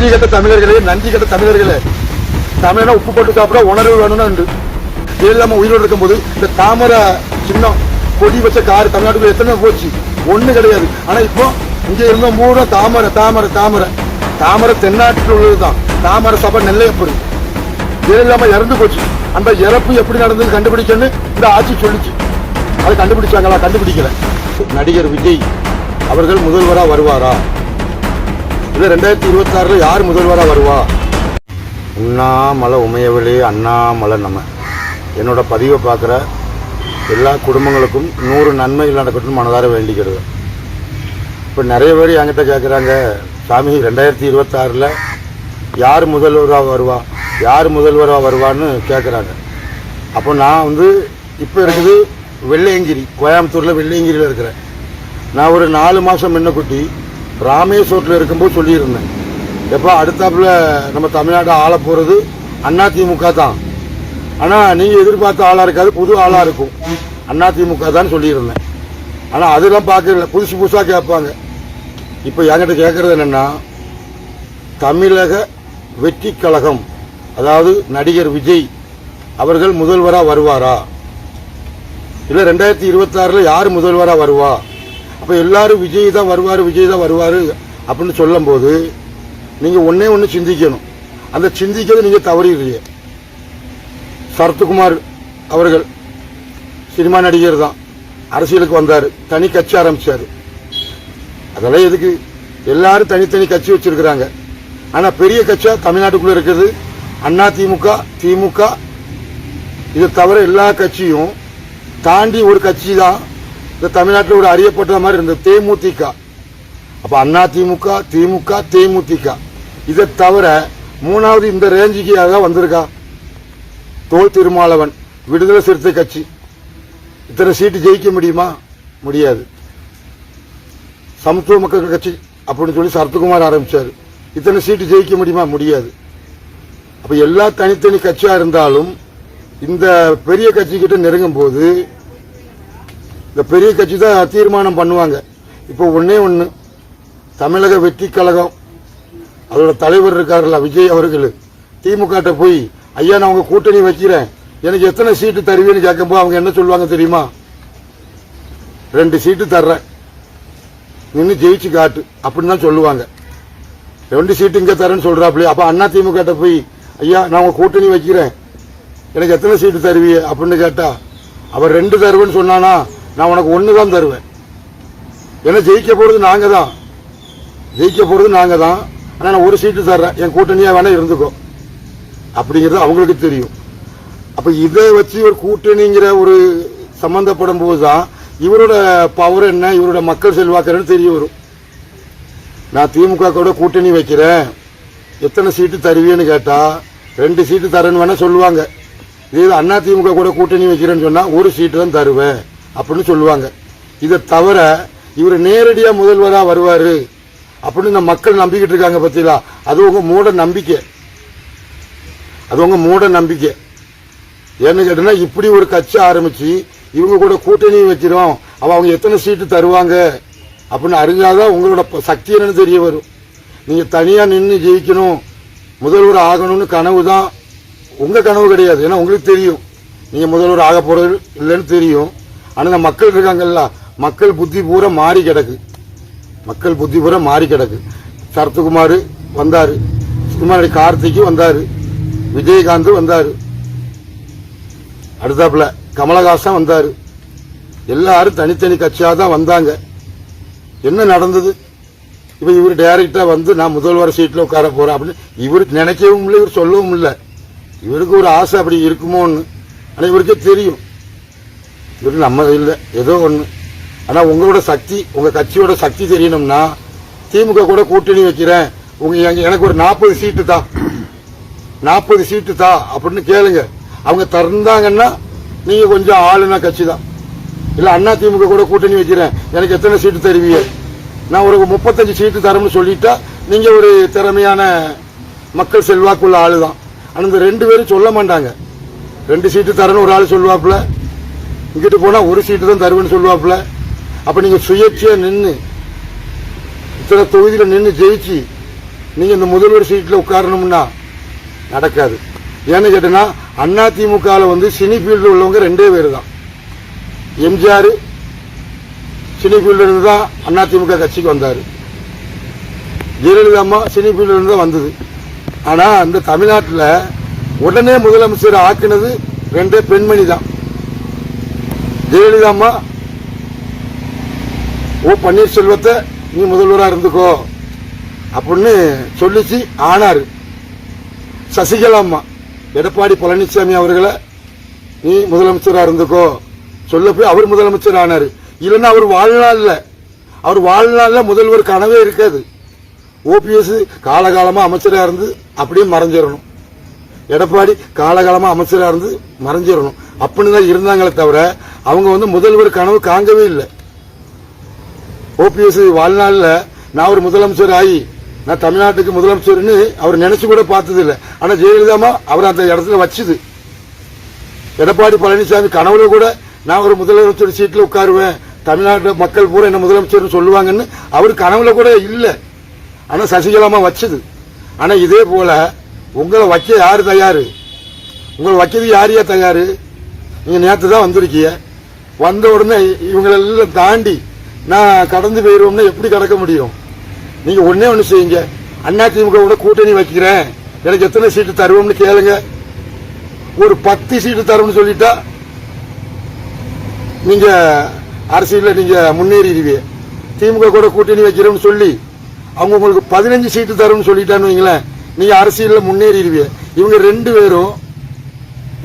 நன்றி கட்ட தமிழர்களே நன்றி கட்ட தமிழர்களே. தமிழனா உப்பு போட்டு சாப்பிட உணர்வு வேணும்னு உண்டு. இது இல்லாம உயிரோடு இருக்கும்போது இந்த தாமரை சின்னம் கொடி வச்ச கார் தமிழ்நாட்டுக்குள்ள எத்தனை போச்சு. ஒண்ணு கிடையாது. ஆனா இப்போ இங்க இருந்த மூணு தாமரை தாமரை தாமரை. தாமரை தென்னாட்டில் உள்ளதுதான். தாமரை சபை நெல்லையப்படு இது இல்லாம இறந்து போச்சு. அந்த இறப்பு எப்படி நடந்தது கண்டுபிடிக்கன்னு இந்த ஆட்சி சொல்லிச்சு. அது கண்டுபிடிச்சாங்களா? கண்டுபிடிக்கல. நடிகர் விஜய் அவர்கள் முதல்வராக வருவாரா? இல்ல ரெண்டாயிரத்தி இருபத்தி ஆறில் யார் முதல்வராக வருவா? உண்ணாமலை உமையவழி அண்ணாமலை நம்ம. என்னோட பதிவை பார்க்குற எல்லா குடும்பங்களுக்கும் நூறு நன்மைகள் நடக்கட்டும் மனதார வேண்டிக்கிறது. இப்போ நிறைய பேர் என்கிட்ட கேட்குறாங்க சாமி ரெண்டாயிரத்தி இருபத்தாறில் யார் முதல்வராக வருவா? யார் முதல்வராக வருவான்னு கேட்குறாங்க அப்போ நான் வந்து இப்போ இருக்குது வெள்ளையங்கிரி கோயம்புத்தூரில் வெள்ளையங்கிரியில் இருக்கிறேன். நான் ஒரு நாலு மாதம் முன்னக்குட்டி ராமேஸ்வரத்தில் இருக்கும்போது சொல்லியிருந்தேன். எப்போ அடுத்தாப்புல நம்ம தமிழ்நாடு ஆள போகிறது அதிமுக தான். ஆனால் நீங்கள் எதிர்பார்த்த ஆளாக இருக்காது புது ஆளாக இருக்கும். அதிமுக தான் சொல்லியிருந்தேன். ஆனால் அதெல்லாம் பார்க்கல. புதுசு புதுசாக கேட்பாங்க. இப்போ என்கிட்ட கேட்குறது என்னென்னா தமிழக வெற்றி கழகம் அதாவது நடிகர் விஜய் அவர்கள் முதல்வராக வருவாரா? இல்லை ரெண்டாயிரத்தி இருபத்தாறில் யார் முதல்வராக வருவா? அப்போ எல்லாரும் விஜய் தான் வருவார் விஜய் தான் வருவார் அப்படின்னு சொல்லும்போது நீங்கள் ஒன்றே ஒன்று சிந்திக்கணும். அந்த சிந்திக்கிறது நீங்கள் தவறிடுறீங்க. சரத்குமார் அவர்கள் சினிமா நடிகர் தான். அரசியலுக்கு வந்தார். தனி கட்சி ஆரம்பித்தார் அதெல்லாம் எதுக்கு? எல்லாரும் தனித்தனி கட்சி வச்சிருக்கிறாங்க. ஆனால் பெரிய கட்சியாக தமிழ்நாட்டுக்குள்ளே இருக்குது. அண்ணா திமுக திமுக. இதை தவிர எல்லா கட்சியும் தாண்டி ஒரு கட்சி தான் இந்த தமிழ்நாட்டில் ஒரு அறியப்பட்ட மாதிரி இருந்தது. தேமுதிக. அப்ப அண்ணா திமுக திமுக தேமுதிக. இதை தவிர மூணாவது இந்த ரேஞ்சுக்கு தான் வந்திருக்கா? தோல் திருமாவளவன் விடுதலை சிறுத்தை கட்சி. இத்தனை சீட்டு ஜெயிக்க முடியுமா? முடியாது. சமத்துவ மக்கள் கட்சி அப்படின்னு சொல்லி சரத்குமார் ஆரம்பிச்சார். இத்தனை சீட்டு ஜெயிக்க முடியுமா? முடியாது. அப்ப எல்லா தனித்தனி கட்சியா இருந்தாலும் இந்த பெரிய கட்சிக்கிட்ட நெருங்கும் போது இந்த பெரிய கட்சி தான் தீர்மானம் பண்ணுவாங்க. இப்போ ஒன்னே ஒண்ணு. தமிழக வெற்றி கழகம் அதோட தலைவர் இருக்காருல்ல விஜய் அவர்கள். திமுக போய் ஐயா நான் உங்க கூட்டணி வைக்கிறேன். எனக்கு எத்தனை சீட்டு தருவீன்னு கேட்கும்போது அவங்க என்ன சொல்லுவாங்க தெரியுமா? ரெண்டு சீட்டு தர்றேன். நின்று ஜெயிச்சு காட்டு. அப்படின்னு தான் சொல்லுவாங்க. ரெண்டு சீட்டு இங்க தரேன்னு சொல்றாப்ல அப்ப அண்ணா திமுக போய் ஐயா நான் உங்க கூட்டணி வைக்கிறேன். எனக்கு எத்தனை சீட்டு தருவிய அப்படின்னு கேட்டா அவர் ரெண்டு தருவேன்னு சொன்னானா நான் உனக்கு ஒன்று தான் தருவேன். ஏன்னா ஜெயிக்க போகிறது நாங்கள் தான் ஜெயிக்க போகிறது நாங்கள் தான் ஆனால் நான் ஒரு சீட்டு தர்றேன். என் கூட்டணியாக வேணால் இருந்துக்கோ. அப்படிங்கிறது அவங்களுக்கு தெரியும். அப்போ இதை வச்சு ஒரு கூட்டணிங்கிற ஒரு சம்மந்தப்படும் போது தான் இவரோட பவர் என்ன இவரோட மக்கள் செல்வாக்குன்னு தெரிய வரும். நான் திமுக கூட கூட்டணி வைக்கிறேன். எத்தனை சீட்டு தருவீன்னு கேட்டால் ரெண்டு சீட்டு தரேன்னு வேணால் சொல்லுவாங்க. இதே அண்ணா திமுக கூட கூட்டணி வைக்கிறேன்னு சொன்னால் ஒரு சீட்டு தான் தருவேன். அப்படின்னு சொல்லுவாங்க. இதை தவிர இவர் நேரடியாக முதல்வராக வருவார் அப்படின்னு இந்த மக்கள் நம்பிக்கிட்டு இருக்காங்க பார்த்தீங்களா அது உங்கள் மூட நம்பிக்கை. அது உங்கள் மூட நம்பிக்கை. ஏன்னு கேட்டீங்கன்னா இப்படி ஒரு கட்சி ஆரம்பித்து இவங்க கூட கூட்டணி வைக்கிறோம் அவள் அவங்க எத்தனை சீட்டு தருவாங்க? அப்படின்னு அறிஞ்சாதான் உங்களோட ப- சக்தி என்னன்னு தெரிய வரும். நீங்கள் தனியாக நின்று ஜெயிக்கணும். முதல்வர் ஆகணும்னு கனவு தான். உங்கள் கனவு கிடையாது. ஏன்னா உங்களுக்கு தெரியும். நீங்கள் முதல்வர் ஆக போகிறது இல்லைன்னு தெரியும். ஆனால் இந்த மக்கள் இருக்காங்கல்ல மக்கள் புத்தி பூரா மாறி கிடக்கு. மக்கள் புத்தி பூரா மாறி கிடக்கு. சரத்குமார் வந்தார். சினிமாடி கார்த்திக்கு வந்தார். விஜயகாந்த் வந்தார். அடுத்தாப்புல கமலஹாசன் வந்தார். எல்லாரும் தனித்தனி கட்சியாக தான் வந்தாங்க. என்ன நடந்தது? இப்போ இவர் டைரக்டா வந்து நான் முதல்வர் சீட்டில் உட்கார போறேன் அப்படின்னு இவர் நினைக்கவும் இல்லை இவர் சொல்லவும் இல்லை. இவருக்கு ஒரு ஆசை அப்படி இருக்குமோன்னு. ஆனால் இவருக்கே தெரியும். இது நம்ம இல்லை ஏதோ ஒன்று ஆனால் உங்களோட சக்தி உங்கள் கட்சியோட சக்தி தெரியணும்னா திமுக கூட கூட்டணி வைக்கிறேன். உங்க எனக்கு ஒரு நாற்பது சீட்டு தான் நாற்பது சீட்டு தான் அப்படின்னு கேளுங்க. அவங்க திறந்தாங்கன்னா நீங்க கொஞ்சம் ஆளுநா கட்சி தான். இல்ல அண்ணா திமுக கூட கூட்டணி வைக்கிறேன். எனக்கு எத்தனை சீட்டு தருவீங்க? நான் ஒரு முப்பத்தஞ்சு சீட்டு தரேன்னு சொல்லிட்டா நீங்க ஒரு திறமையான மக்கள் செல்வாக்குள்ள ஆளு தான் ஆனால் இந்த ரெண்டு பேரும் சொல்ல மாட்டாங்க. ரெண்டு சீட்டு தரேன்னு ஒரு ஆள் சொல்லுவாப்புல. இங்கிட்டு போனால் ஒரு சீட்டு தான் தருவேன்னு சொல்லுவாப்புல. அப்போ நீங்கள் சுயேட்சையாக நின்று இத்தனை தொகுதியில் நின்று ஜெயிச்சு நீங்கள் இந்த முதல்வர் சீட்டில் உட்காரணும்னா நடக்காது. ஏன்னு கேட்டீங்கன்னா அண்ணா திமுகவில் வந்து சினி ஃபீல்டில் உள்ளவங்க ரெண்டே பேர் தான் எம்ஜிஆர் சினி ஃபீல்டில் இருந்து தான் அண்ணா திமுக கட்சிக்கு வந்தார். ஜெயலலிதா அம்மா சினி ஃபீல்டிலிருந்து தான் வந்தது. ஆனால் இந்த தமிழ்நாட்டில் உடனே முதலமைச்சர் ஆக்கினது ரெண்டே பெண்மணி தான் ஜெயலலிதா அம்மா ஓ பன்னீர்செல்வத்தை நீ முதல்வராக இருந்துக்கோ அப்படின்னு சொல்லிச்சு ஆனாரு. சசிகலா அம்மா எடப்பாடி பழனிசாமி அவர்களை நீ முதலமைச்சராக இருந்துக்கோ சொல்ல போய் அவர் முதலமைச்சர் ஆனார். இல்லைன்னா அவர் வாழ்நாளில் அவர் வாழ்நாளில் முதல்வர் கனவே இருக்காது. ஓபிஎஸ் காலகாலமாக அமைச்சராக இருந்து அப்படியே மறைஞ்சிடணும் எடப்பாடி காலகாலமாக அமைச்சராக இருந்து மறைஞ்சிடணும் அப்படின்னு தான் இருந்தாங்களே தவிர அவங்க வந்து முதல்வர் கனவு காங்கவே இல்லை. ஓபிஎஸ் வாழ்நாளில் நான் ஒரு முதலமைச்சர் ஆகி நான் தமிழ்நாட்டுக்கு முதலமைச்சர்னு அவர் நினைச்சு கூட பார்த்தது இல்லை ஆனால் ஜெயலலிதாமா அவர் அந்த இடத்துல வச்சுது. எடப்பாடி பழனிசாமி கனவுல கூட நான் ஒரு முதலமைச்சர் சீட்டில் உட்காருவேன் தமிழ்நாட்டு மக்கள் பூரா என்ன முதலமைச்சர்னு சொல்லுவாங்கன்னு அவர் கனவுல கூட இல்லை. ஆனால் சசிகலாமா வச்சது. ஆனால் இதே போல உங்களை வைக்க யார் தயார்? உங்களை வைக்கிறது யார் யார் தயார்? நீங்கள் நேற்று தான் வந்திருக்கீங்க. வந்த உடனே இவங்களெல்லாம் தாண்டி நான் கடந்து போயிடுவோம்னா எப்படி கடக்க முடியும்? நீங்கள் ஒன்றே ஒன்று செய்யுங்க. அண்ணா திமுக கூட கூட்டணி வைக்கிறேன். எனக்கு எத்தனை சீட்டு தருவோம்னு கேளுங்க. ஒரு பத்து சீட்டு தரும்னு சொல்லிட்டா நீங்கள் அரசியலில் நீங்கள் முன்னேறிடுவீங்க. திமுக கூட கூட்டணி வைக்கிறோம்னு சொல்லி அவங்க உங்களுக்கு பதினஞ்சு சீட்டு தரும்னு சொல்லிட்டான்னு வைங்களேன். நீங்கள் அரசியலில் முன்னேறிடுவீங்க. இவங்க ரெண்டு பேரும்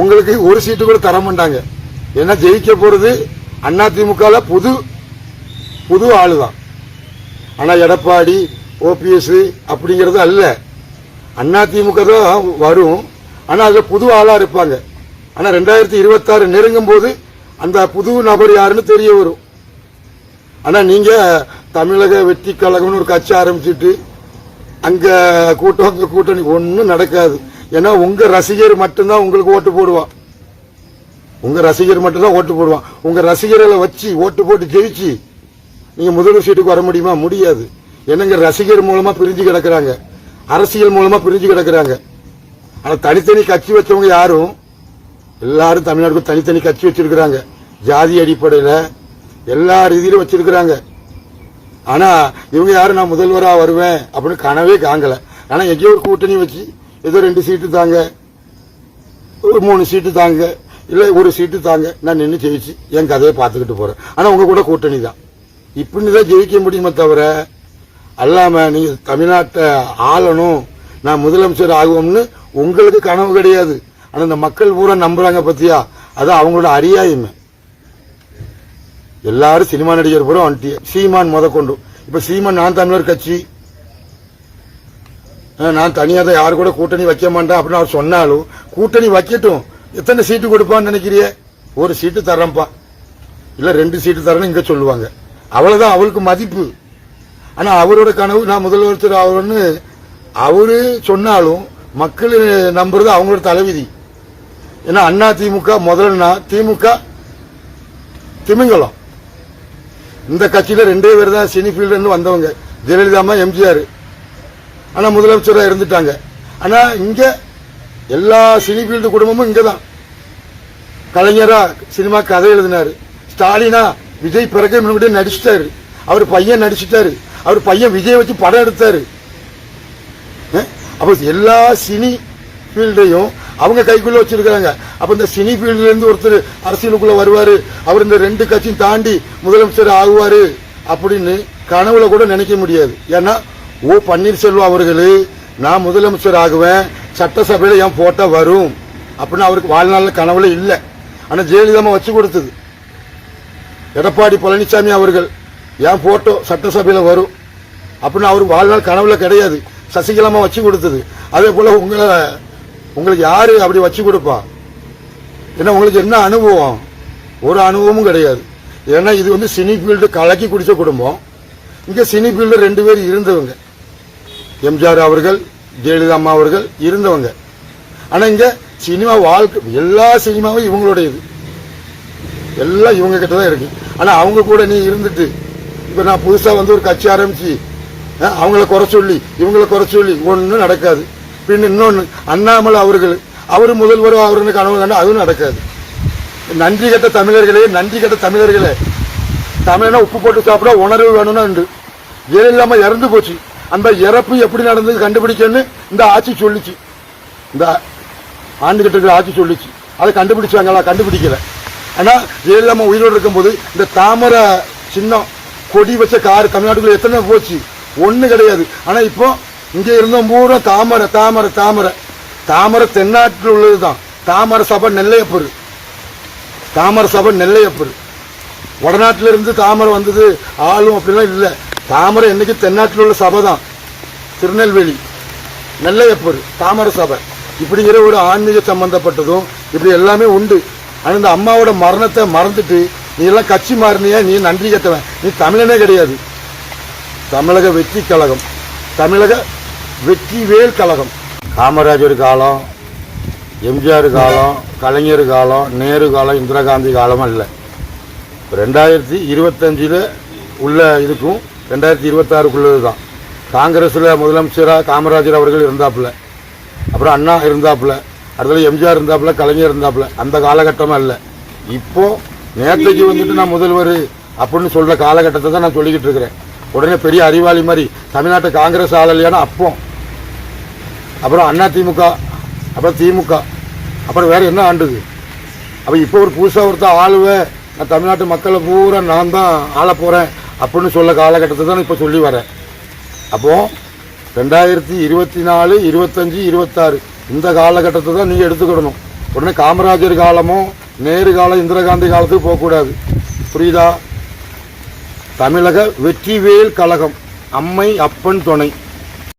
உங்களுக்கு ஒரு சீட்டு கூட தர மாட்டாங்க. ஏன்னா ஜெயிக்க போறது? அண்ணா திமுக புது புது ஆளுதான். ஆனா எடப்பாடி ஓபிஎஸ் அப்படிங்கிறது அல்ல. அண்ணா திமுக தான் வரும். ஆனா அதுல புது ஆளா இருப்பாங்க. ஆனா ரெண்டாயிரத்தி இருபத்தாறு நெருங்கும் போது அந்த புது நபர் யாருன்னு தெரிய வரும். ஆனா நீங்க தமிழக வெற்றி கழகம்னு ஒரு கட்சி ஆரம்பிச்சிட்டு அங்க கூட்டம் கூட்டணி ஒன்றும் நடக்காது. ஏன்னா உங்க ரசிகர் மட்டும்தான் உங்களுக்கு ஓட்டு போடுவான். உங்க ரசிகர் மட்டும்தான் ஓட்டு போடுவான். உங்க ரசிகர்களை வச்சு ஓட்டு போட்டு ஜெயிச்சு நீங்க முதல்வர் சீட்டுக்கு வர முடியுமா? முடியாது. என்னங்க ரசிகர் மூலமா பிரிஞ்சு கிடக்குறாங்க. அரசியல் மூலமா பிரிஞ்சு கிடக்குறாங்க. ஆனா தனித்தனி கட்சி வச்சவங்க யாரும் எல்லாரும் தமிழ்நாட்டுக்கு தனித்தனி கட்சி வச்சிருக்கிறாங்க. ஜாதி அடிப்படையில எல்லா ரீதியிலும் வச்சிருக்கிறாங்க. ஆனா இவங்க யாரும் நான் முதல்வரா வருவேன் அப்படின்னு கனவே காங்கல. ஆனா எங்கேயோ ஒரு கூட்டணி வச்சு ஏதோ ரெண்டு சீட்டு தாங்க. ஒரு மூணு சீட்டு தாங்க. இல்லை ஒரு சீட்டு தாங்க. நான் நின்று ஜெயிச்சு என் கதையை பார்த்துக்கிட்டு போகிறேன் ஆனால் உங்கள் கூட கூட்டணி தான். இப்படின்னு தான் ஜெயிக்க முடியுமே தவிர அல்லாமல் நீங்கள் தமிழ்நாட்டை ஆளணும் நான் முதலமைச்சர் ஆகுவோம்னு உங்களுக்கு கனவு கிடையாது. ஆனால் இந்த மக்கள் பூரா நம்புகிறாங்க பற்றியா அது அவங்களோட அறியாயுமே எல்லாரும் சினிமா நடிகர் பூரா வந்துட்டு சீமான் முத கொண்டு இப்போ சீமான் நான் தமிழர் கட்சி. நான் தனியாக தான் யாரு கூட கூட்டணி வைக்க மாட்டேன் அப்படின்னு அவர் சொன்னாலும் கூட்டணி வைக்கட்டும். எத்தனை சீட்டு கொடுப்பான்னு நினைக்கிறிய? ஒரு சீட்டு தரேன்ப்பா இல்ல ரெண்டு சீட்டு தரேன்னு இங்க சொல்லுவாங்க. அவ்வளவுதான் அவளுக்கு மதிப்பு. ஆனா அவரோட கனவு நான் முதலமைச்சர் ஆகணும்னு அவரு சொன்னாலும் மக்கள் நம்புறது அவங்களோட தலைவிதி. ஏன்னா அண்ணா திமுக முதல்னா திமுக திமிங்கலம். இந்த கட்சியில ரெண்டே பேர் தான் சினி ஃபீல்ட்ல வந்தவங்க. ஜெயலலிதா எம்ஜிஆர். ஆனா முதலமைச்சரா இருந்துட்டாங்க. ஆனா இங்க எல்லா சினி ஃபீல்டு குடும்பமும் இங்கே தான் கலைஞரா சினிமா கதை எழுதினாரு. ஸ்டாலினா விஜய் பிறகு முன்னாடி நடிச்சிட்டாரு. அவர் பையன் நடிச்சிட்டாரு. அவர் பையன் விஜய் வச்சு படம் எடுத்தாரு. அப்போ எல்லா சினி ஃபீல்டையும் அவங்க கைக்குள்ளே வச்சிருக்காங்க அப்போ இந்த சினி ஃபீல்டுலேருந்து ஒருத்தர் அரசியலுக்குள்ளே வருவார். அவர் இந்த ரெண்டு கட்சியும் தாண்டி முதலமைச்சர் ஆகுவார் அப்படின்னு கனவுல கூட நினைக்க முடியாது. ஏன்னா ஓ பன்னீர்செல்வம் அவர்கள் நான் முதலமைச்சர் ஆகுவேன். சட்டசபையில் என் போட்டோ வரும். அப்படின்னு அவருக்கு வாழ்நாள் கனவுல இல்லை. ஆனால் ஜெயலலிதாமா வச்சு கொடுத்தது. எடப்பாடி பழனிசாமி அவர்கள் என் போட்டோ சட்டசபையில் வரும். அப்படின்னு அவர் வாழ்நாள் கனவுல கிடையாது. சசிகலாமா வச்சு கொடுத்தது. அதே போல் உங்களை உங்களுக்கு யார் அப்படி வச்சு கொடுப்பா? ஏன்னா உங்களுக்கு என்ன அனுபவம்? ஒரு அனுபவமும் கிடையாது. ஏன்னா இது வந்து சினி ஃபீல்டு கலக்கி குடித்த குடும்பம். இங்கே சினி ஃபீல்டு ரெண்டு பேர் இருந்தவங்க. எம்ஜிஆர் அவர்கள் ஜெயலலிதா அம்மா அவர்கள் இருந்தவங்க. ஆனா இங்க சினிமா வாழ்க்கை எல்லா சினிமாவும் இவங்களுடையது. எல்லாம் இவங்க கிட்ட தான் இருக்கு. ஆனா அவங்க கூட நீ இருந்துட்டு இப்ப நான் புதுசா வந்து ஒரு கட்சி ஆரம்பிச்சு அவங்கள குறை சொல்லி இவங்கள குறை சொல்லி ஒன்றும் நடக்காது. பின் இன்னொன்று அண்ணாமலை அவர்கள் அவர் முதல்வர் அவருன்னு கனவு கண்டு அதுவும் நடக்காது. நன்றி கட்ட தமிழர்களே நன்றி கெட்ட தமிழர்களே. தமிழனா உப்பு போட்டு சாப்பிட உணர்வு வேணும்னா உண்டு. ஜெயலலிதா இறந்து போச்சு. அந்த இறப்பு எப்படி நடந்தது கண்டுபிடிக்கன்னு இந்த ஆட்சி சொல்லிச்சு. இந்த ஆண்டு கிட்ட ஆட்சி சொல்லிச்சு. அதை கண்டுபிடிச்சாங்களா? கண்டுபிடிக்கல. ஆனா ஜெயலலிதா உயிரோடு இருக்கும்போது இந்த தாமரை சின்னம் கொடி வச்ச கார் தமிழ்நாட்டுக்குள்ள எத்தனை போச்சு? ஒண்ணு கிடையாது. ஆனா இப்போ இங்க இருந்த பூரா தாமரை தாமரை தாமரை. தாமரை தென்னாட்டில் உள்ளதுதான். தாமரை சபை நெல்லையப்பர். தாமரை சபை நெல்லையப்பர். வடநாட்டில இருந்து தாமரை வந்தது ஆளும் அப்படிலாம் இல்லை. தாமரை என்றைக்கு தென்னாட்டில் உள்ள சபை தான். திருநெல்வேலி. நெல்லையப்பர் தாமரை சபை. இப்படிங்கிற ஒரு ஆன்மீக சம்பந்தப்பட்டதும் இப்படி எல்லாமே உண்டு. ஆனால் இந்த அம்மாவோட மரணத்தை மறந்துட்டு நீ எல்லாம் கட்சி மாறினியா? நீ நன்றி கட்டவன். நீ தமிழனே கிடையாது. தமிழக வெற்றி கழகம். தமிழக வெற்றி வேல் கழகம். காமராஜர் காலம் எம்ஜிஆர் காலம் கலைஞர் காலம் நேரு காலம் இந்திரா காந்தி காலம் இல்லை. ரெண்டாயிரத்தி இருபத்தஞ்சில் உள்ள இதுக்கும் ரெண்டாயிரத்தி இருபத்தாறுக்குள்ளது தான் காங்கிரஸில் முதலமைச்சராக காமராஜர் அவர்கள் இருந்தாப்புல. அப்புறம் அண்ணா இருந்தாப்புல. அடுத்தது எம்ஜிஆர் இருந்தாப்புல கலைஞர் இருந்தாப்புல. அந்த காலகட்டமாக இல்லை. இப்போ நேற்றைக்கு வந்துட்டு நான் முதல்வர் அப்படின்னு சொல்கிற காலகட்டத்தை தான் நான் சொல்லிக்கிட்டு இருக்கிறேன். உடனே பெரிய அறிவாளி மாதிரி தமிழ்நாட்டு காங்கிரஸ் ஆளலையான அப்போ. அப்புறம் அண்ணா திமுக அப்புறம் திமுக. அப்புறம் வேற என்ன ஆண்டுது? அப்போ இப்போ ஒரு புதுசாக ஒருத்தர் ஆளுவேன் நான் தமிழ்நாட்டு மக்களை பூரா நான் தான் ஆள போகிறேன் அப்படின்னு சொல்ல காலகட்டத்தை தான் இப்போ சொல்லி வரேன். அப்போது ரெண்டாயிரத்தி இருபத்தி நாலு இருபத்தஞ்சு இருபத்தாறு இந்த காலகட்டத்தை தான் நீங்கள் எடுத்துக்கிடணும். உடனே காமராஜர் காலமும் நேரு காலம் இந்திரா காந்தி காலத்துக்கு போகக்கூடாது. புரியுதா? தமிழக வெற்றிவேல் கழகம் அம்மை அப்பன் துணை.